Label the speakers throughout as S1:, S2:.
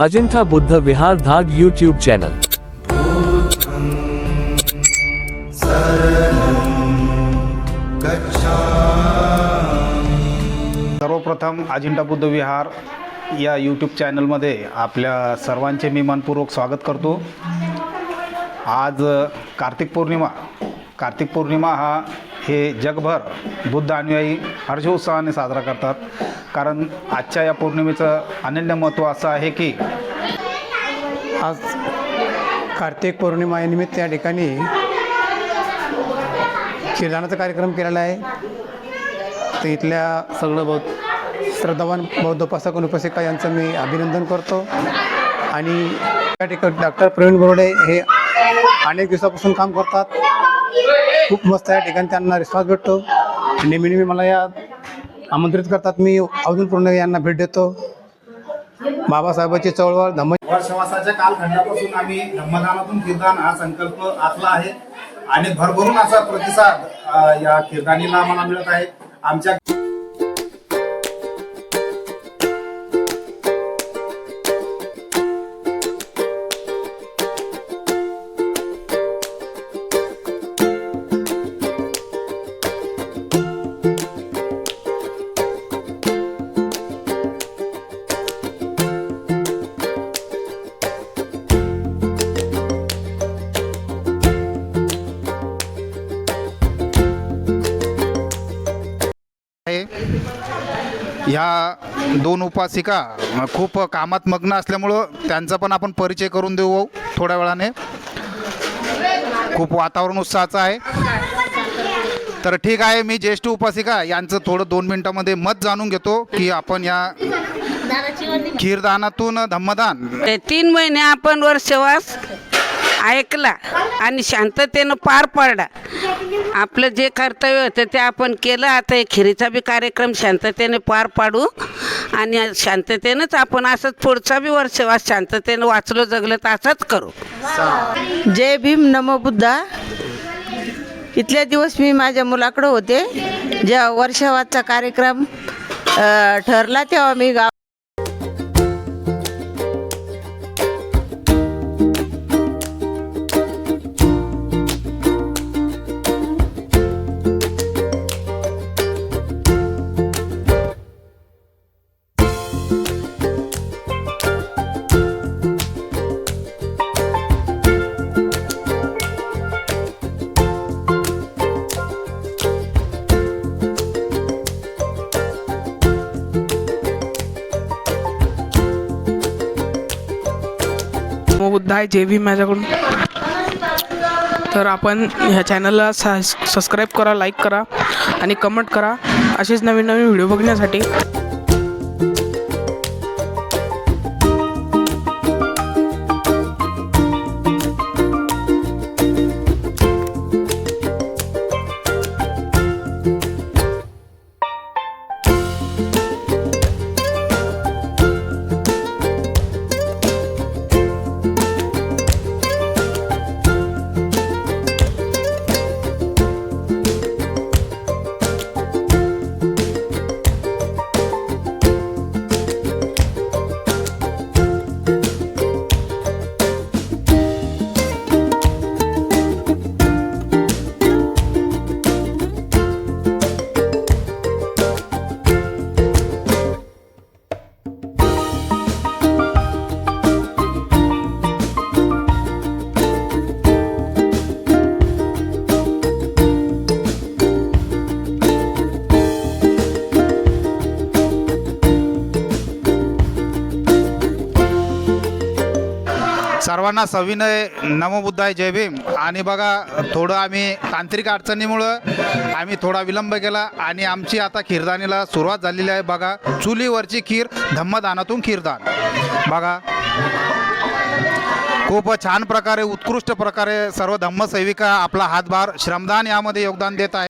S1: Ajanta Buddha Vihar धाग YouTube channel
S2: सर्वप्रथम अजिंठा बुद्ध विहार या YouTube चॅनलमध्ये आपल्या सर्वांचे मी मनपूर्वक स्वागत करतो. आज कार्तिक पौर्णिमा कार्तिक पौर्णिमा हा हे जगभर बुद्ध अनुयायी हर्षोत्साहाने साजरा करतात. कारण आजच्या या पौर्णिमेचं अनन्य महत्त्व असं आहे की
S3: आज कार्तिक पौर्णिमा निमित्त या ठिकाणी शिरदानाचा कार्यक्रम केलेला आहे. तर इथल्या सगळं बौद्ध श्रद्धावान बौद्ध उपासक आणि उपासिका यांचं मी अभिनंदन करतो. आणि या ठिकाणी डॉक्टर प्रवीण बोर्डे हे अनेक दिवसापासून काम करतात. खूप मस्त या ठिकाणी त्यांना रिस्पॉन्स भेटतो. नेहमी नेहमी मला या आमंत्रित करतात. मी अजून पूर्ण यांना भेट देतो. बाबासाहेबांची चळवळ धम्म
S2: वर्षवासाच्या कालखंडापासून आम्ही धम्मदानातून कीर्तन हा संकल्प आखला आहे. आणि भरभरून असा प्रतिसाद या कीर्तनीला आम्हाला मिळत आहे. आमच्या ह्या दोन उपासिका खूप कामात मग्न असल्यामुळं त्यांचा पण आपण परिचय करून देऊ थोड्या वेळाने. खूप वातावरण उत्साहाचं आहे. तर ठीक आहे मी ज्येष्ठ उपासिका यांचं थोडं दोन मिनिटामध्ये मत जाणून घेतो की आपण या खीरदानातून धम्मदान.
S4: तीन महिने आपण वर्षवास ऐकला आणि शांततेनं पार पाडला. आपलं जे कर्तव्य होतं ते आपण केलं. आता हे खिरीचा बी कार्यक्रम शांततेने पार पाडू आणि शांततेनंच आपण असंच पुढचा बी वर्षवास शांततेनं वाचलो जगलं तर असंच करू.
S5: जय भीम नमो बुद्धा. इथल्या दिवस मी माझ्या मुलाकडं होते. जेव्हा वर्षावाचा कार्यक्रम अ, ठरला तेव्हा मी गाव
S6: आहे जे बी माझ्याकडून. तर आपण ह्या चॅनलला सा सबस्क्राईब करा लाईक करा आणि कमेंट करा. असेच नवीन नवीन व्हिडिओ बघण्यासाठी.
S2: सर्वांना सविनय आहे जय भीम. आणि बघा थोडं आम्ही तांत्रिक अडचणीमुळं आम्ही थोडा विलंब केला आणि आमची आता खीरदानीला सुरुवात झालेली आहे. बघा चुलीवरची खीर धम्मदानातून खीरदान बघा खूप छान प्रकारे उत्कृष्ट प्रकारे सर्व धम्मसेविका आपला हातभार श्रमदान यामध्ये योगदान देत आहे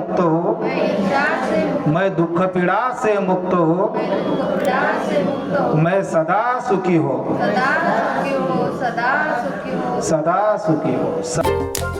S2: मुक्त हूँ।
S4: मैं दुख पीड़ा से मुक्त हो। मैं सदा सुखी हो।
S2: सदा सुखी हूँ सदा सुखी हो।
S4: हूँ।